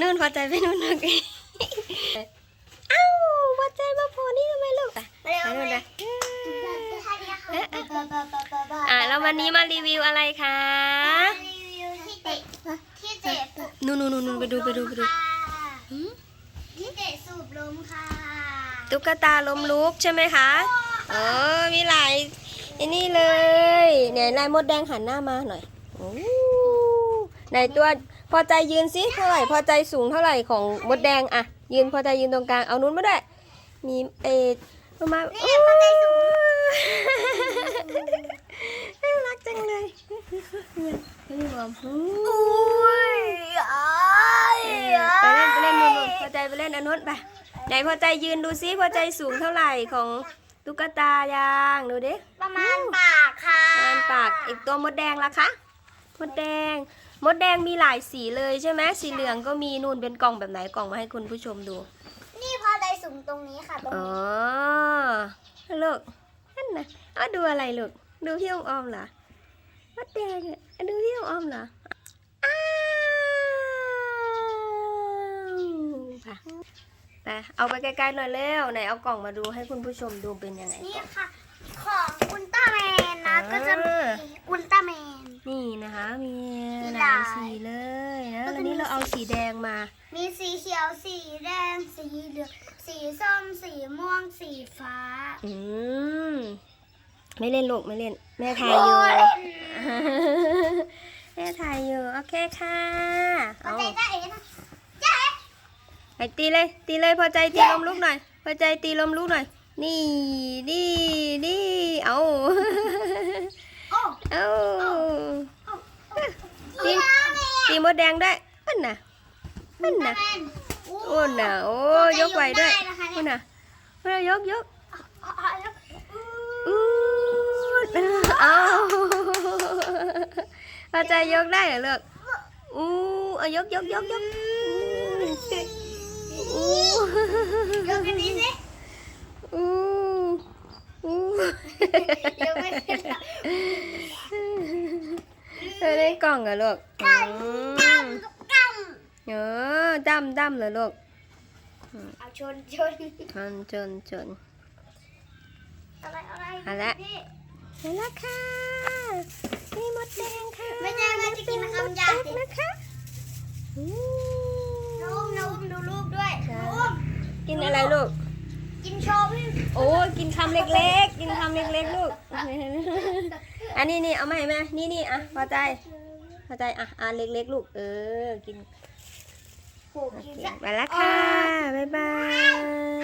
นู่นพอใจไปนู่นลูกเอ้าพอใจมาโผล่นี่ทำไมลูกอะไปนู่นนะอะแล้ววันนี้มารีวิวอะไรคะรีวิวที่เตะที่เตะนู่นนู่นนู่นไปดูไปดูไปดูหืมที่เตะสูบลมค่ะตุ๊กตาล้มลุกใช่ไหมคะเออมีหลายอันนี้เลยเนี่ยลายมดแดงหันหน้ามาหน่อยโอ้ไหนตัว พอใจยืนสิเท่าไหร่ พอใจสูงเท่าไหร่ของมดแดงอะยืนพอใจยืนตรงกลางเอานู้นมาด้วยมีเออมานี่พอใจสูงน่ารักจังเลยพี่บอมอุ้ยอ้ายไปเล่นไปเล่นนู่นๆพอใจไปเล่นอันนู้นไปไหนพอใจยืนดูซิพอใจสูงเท่าไหร่ของตุ๊กตายางดูดิประมาณปากค่ะงานปากอีกตัวมดแดงละคะ มดแดง มดแดงมีหลายสีเลยใช่ไหมสีเหลืองก็มีนู่นเป็นกล่องแบบไหนกล่องมาให้คุณผู้ชมดู นี่พอใจสูงตรงนี้ค่ะตรงอ๋อนี้ลูกนั่นนะเอาดูอะไรลูกดูพี่อมออมเหรอมดแดงอะดูพี่อมออมเหรออ้าวค่ะไปเอาไปไกลๆหน่อยเร็วไหนเอากล่องมาดูให้คุณผู้ชมดูเป็นยังไงนี่ก่อน ค่ะ ของอุลตร้าแมนนะ อ่า ก็จะมีอุลตร้าแมน นี่นะคะ มีมีหหลาลายยสีเลยนะแล้วก็วันนี้มีเราเอาสีแดงมา มีสีเขียว สีแดง สีเหลือง สีส้ม สีม่วง สีฟ้า อืม ไม่เล่นลูกไม่เล่น แม่ถ่ายอยู่โอ้เล่นแม่ถ่ายอยู่ โอเคค่ะพอเอาใจจ้าเอ๋นะจ้าเอ๋ไปตีเลย ตีเลย พอใจตีลมลุกหน่อย พอใจตีลมลุกหน่อย นี่ นี่ นี่ เอาโอ้เอาตีตี มดแดงด้วยอันน่ะอันน่ะโอ้น่ะโอ้ยกไหวด้วยโอ้น่ะโอ้ยกยกอู้เอาพอใจยกได้เหรอลูกอู้เอายกยกยกยกอู้ยกอันนี้สิ อู้อู้ ยกไม่ขึ้น เธอได้ กล่องเหรอลูกอืกมำกเออดำดำเหรอลูกำเอาชนชนจนจนจน อะไรอะไรเอาละนี่เห็นแล้วค่ะนี่มดแดงค่ะไม่ใช่แม่จะกินคำหยาบสินะคะอู้น้องน้องดูรูปด้วยน้องกินอะไรลูก กินโชว์พี่โอ้ยกินคำเล็กๆ กินคำเล็กๆ ลูก อันนี้นี่เอามาให้แม่นี่นี่อะพอใจ เข้าใจอะอ่าเล็กๆลูก เออ กินโอเคไปละค่ะ บ๊ายบาย